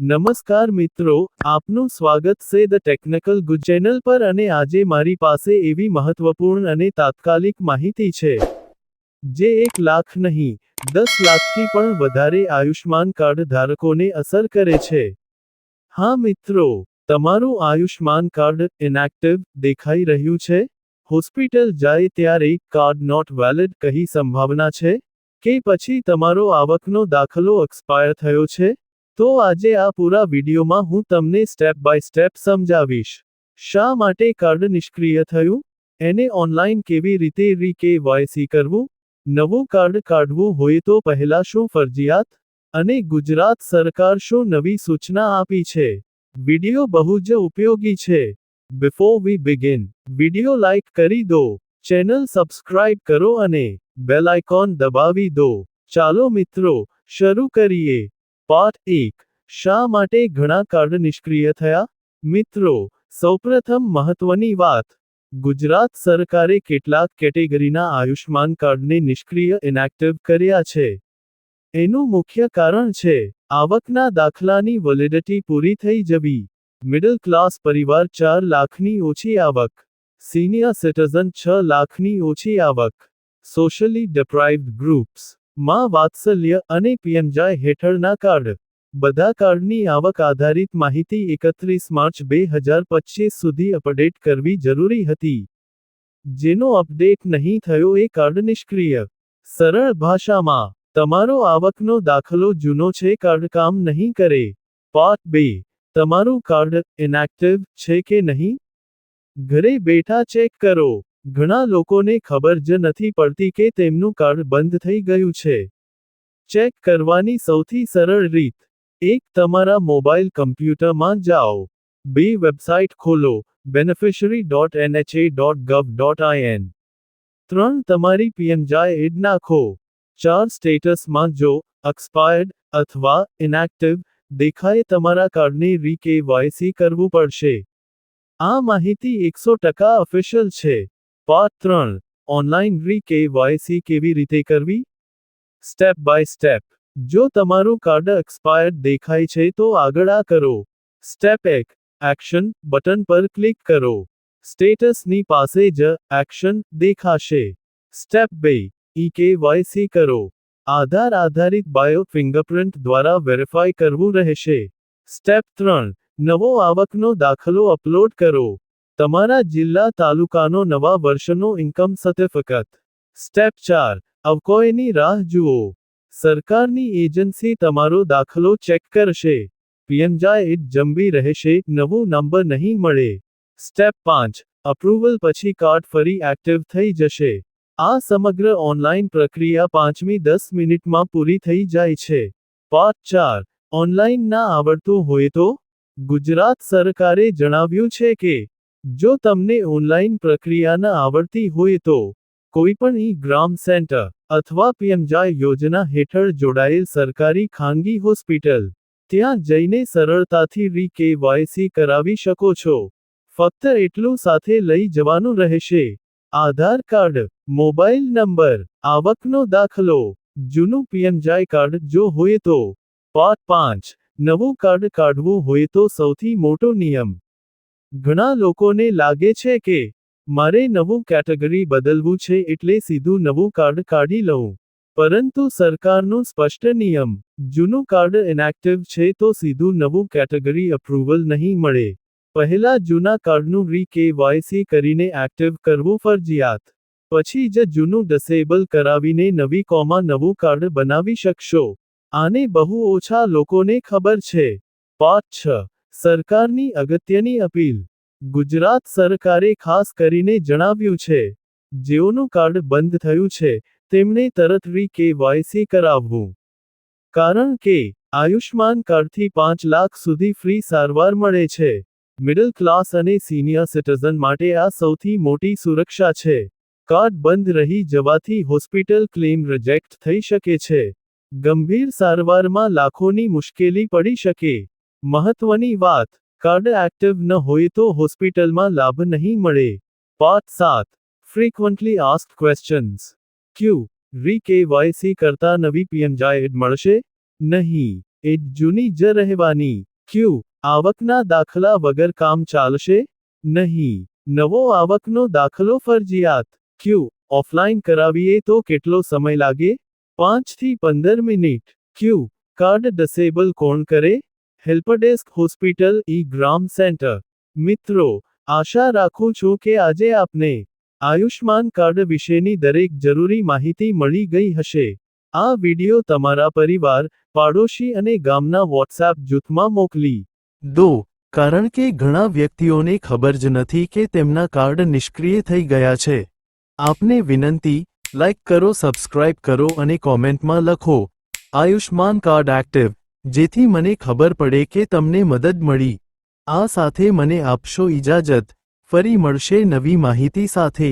નમસ્કાર મિત્રો, આપનું સ્વાગત છે ધ ટેકનિકલ ગુજ ચેનલ પર અને આજે મારી પાસે એવી મહત્વપૂર્ણ અને તાત્કાલિક માહિતી છે. જે એક લાખ નહીં, દસ લાખથી પણ વધારે આયુષ્માન કાર્ડ ધારકોને અસર કરે છે. હા મિત્રો, તમારું આયુષ્માન કાર્ડ ઇનએક્ટિવ દેખાઈ રહ્યું છે? હોસ્પિટલ જાય ત્યારે કાર્ડ નોટ વેલિડ કહી સંભાવના છે? કે પછી તમારો આવકનો દાખલો એક્સપાયર થયો છે? તો આજે આ પૂરા વિડીયોમાં હું તમને સ્ટેપ બાય સ્ટેપ સમજાવીશ. શા માટે કાર્ડ નિષ્ક્રિય થયું? એને ઓનલાઈન કેવી રીતે રી કેવાયસી કરવું? નવું કાર્ડ કાઢવું હોય તો પહેલા શું ફરજિયાત? અને ગુજરાત સરકાર શું નવી સૂચના આપી છે? વિડિયો બહુ જ ઉપયોગી છે. Before we begin video like કરી દો, ચેનલ સબસ્ક્રાઇબ કરો અને બેલ આઇકોન દબાવી દો. ચાલો મિત્રો, શરૂ કરીએ. પાર્ટ એક. શા માટે ઘણા કાર્ડ નિષ્ક્રિય થયા? મિત્રો, સૌપ્રથમ મહત્વની વાત. ગુજરાત સરકારે કેટલાક કેટેગરીના આયુષ્માન કાર્ડને નિષ્ક્રિય ઇનએક્ટિવ કર્યા છે. એનું મુખ્ય કારણ છે, આવકના દાખલાની વેલિડિટી પૂરી થઈ જવી. મિડલ ક્લાસ પરિવાર ચાર લાખની ઓછી આવક. સિનિયર સિટીઝન છ લાખની ઓછી આવક. Socially deprived groups. Maa Vatsalya અને પીએમજાય હેઠળના કાર્ડ. બધા કાર્ડની આવક આધારિત માહિતી એકત્રીસ માર્ચ બે હજાર પચીસ સુધી અપડેટ કરવી જરૂરી હતી. જેનો અપડેટ નહીં થયો એ કાર્ડ નિષ્ક્રિય. સરળ ભાષામાં, તમારો આવકનો દાખલો જૂનો છે, કાર્ડ કામ નહીં કરે. પાર્ટ બે, તમારું કાર્ડ ઇનએક્ટિવ છે કે નહીં? ઘરે બેઠા ચેક કરો. ઘણા લોકોને ખબર જ નથી પડતી કે તેમનું કાર્ડ બંધ થઈ ગયું છે. ચેક કરવાની સૌથી સરળ રીત. એક, તમારા મોબાઈલ કમ્પ્યુટરમાં જાઓ. બે, વેબસાઇટ ખોલો. Beneficiary dot NHA dot gov dot IN ત્રણ, તમારી પીએમજાય એડ નાખો. ચાર, સ્ટેટસમાં જો એક્સપાયર્ડ અથવા ઇનએક્ટિવ દેખાય તમારા કાર્ડને રીકેવાયસી કરવું પડશે. આ માહિતી એકસો ટકા ઓફિશિયલ છે. પાર્ટ ત્રણ ઓનલાઈન રી કેવાયસી કેવી રીતે કરવી? Step by step. જો તમારું કાર્ડ એક્સપાયર્ડ દેખાય છે તો આગળ આ કરો. સ્ટેપ એક, એક્શન બટન પર ક્લિક કરો. સ્ટેટસની પાસે જ એક્શન દેખાશે. સ્ટેપ બે, ઈ કેવાયસી કરો. આધાર આધારિત બાયો ફિંગરપ્રિન્ટ દ્વારા વેરીફાઈ કરવું રહેશે. સ્ટેપ ત્રણ, નવો આવકનો દાખલો અપલોડ કરો. તમારા જિલ્લા તાલુકાનો નવા વર્ષનો ઇન્કમ સર્ટિફિકેટ સ્ટેપ ચાર, અવકોયની રાહ જુઓ. સરકારની એજન્સી તમારો દાખલો ચેક કરશે. પીએમજાય ઇટ જંબી રહેશે, નવું નંબર નહીં મળે. સ્ટેપ પાંચ અપ્રુવલ પછી કાર્ડ ફરી એક્ટિવ થઈ જશે. આ સમગ્ર ઓનલાઈન પ્રક્રિયા પાંચમી દસ મિનિટમાં પૂરી થઈ જાય છે. પાર્ટ ચાર ઓનલાઈન ના આવડતું હોય તો? ગુજરાત સરકારે જણાવ્યું છે કે જો તમને ઓનલાઈન પ્રક્રિયાના આવડતી હોય તો, કોઈપણ ઈ ગ્રામ સેન્ટર અથવા પીએમજાય યોજના હેઠળ જોડાયેલ સરકારી ખાનગી હોસ્પિટલ, ત્યાં જઈને સરળતાથી રી કેવાયસી કરાવી શકો છો. ફક્ત એટલું સાથે લઈ જવાનું રહેશે. આધાર કાર્ડ, મોબાઈલ નંબર, આવકનો દાખલો, જૂનું પીએમજાય કાર્ડ જો હોય તો પાંચ પાંચ, નવું કાર્ડ કાઢવું હોય તો સૌથી મોટો નિયમ. ઘણા લોકોને લાગે છે કે, મારે નવું કેટેગરી બદલવું છે એટલે સીધું નવું કાર્ડ કાઢી લઉં. પરંતુ સરકારનું સ્પષ્ટ નિયમ, જૂનું કાર્ડ ઇનએક્ટિવ છે તો સીધું નવું કેટેગરી અપ્રુવલ નહીં મળે. પહેલા જૂના કાર્ડનું રી કેવાયસી કરીને એક્ટિવ કરવું ફરજિયાત. પછી જ જૂનું ડિસેબલ કરાવીને નવી કોમાં નવું કાર્ડ બનાવી શકશો. આને બહુ ઓછા લોકોને ખબર છે. પાંચ છ. સરકારની અગત્યની અપીલ. ગુજરાત સરકારે ખાસ કરીને જણાવ્યું છે, જેઓનું કાર્ડ બંધ થયું છે, તેમને તરત રી કેવાયસી કરાવવું. કારણ કે આયુષ્માન કાર્ડથી પાંચ લાખ સુધી ફ્રી સારવાર મળે છે. મિડલ ક્લાસ અને સિનિયર સિટીઝન માટે આ સૌથી મોટી સુરક્ષા છે. કાર્ડ બંધ રહી જવાથી હોસ્પિટલ ક્લેમ રિજેક્ટ થઈ શકે છે. ગંભીર સારવારમાં લાખોની મુશ્કેલી પડી શકે. મહત્વની વાત, કાર્ડ એક્ટિવ ન હોય તો હોસ્પિટલમાં લાભ નહીં મળે. પાંચ સાત ફ્રીક્વન્ટલી આસ્ક ક્વેશ્ચન્સ ક્યુ રી કેવાયસી કરતા નવી પીએમજાય એડ મળશે? નહીં. એડ જૂની જ રહેવાની. ક્યુ આવકના દાખલા વગર કામ ચાલશે? નહીં. નવો આવકનો દાખલો ફરજિયાત. ક્યુ ઓફલાઈન કરાવીએ તો કેટલો સમય લાગે? પાંચથી પંદર મિનિટ. ક્યુ કાર્ડ ડિસેબલ કોણ કરે? Helpdesk hospital E Gram center મિત્રો, આશા રાખું છું કે આજે આપને આયુષ્માન કાર્ડ વિશેની દરેક જરૂરી માહિતી મળી ગઈ હશે. આ વિડિયો તમારા પરિવાર, પાડોશી અને ગામના વોટ્સએપ જૂથમાં મોકલી. દો, કારણ કે ઘણા વ્યક્તિઓને ખબર જ નથી કે તેમના કાર્ડ નિષ્ક્રિય થઈ ગયા છે. આપને વિનંતી લાઇક કરો, સબસ્ક્રાઇબ કરો અને કોમેન્ટમાં લખો આયુષ્માન કાર્ડ એક્ટિવ. જેથી મને ખબર પડે કે તમને મદદ મળી. આ સાથે મને આપશો ઇજાજત ફરી મળશે નવી માહિતી સાથે.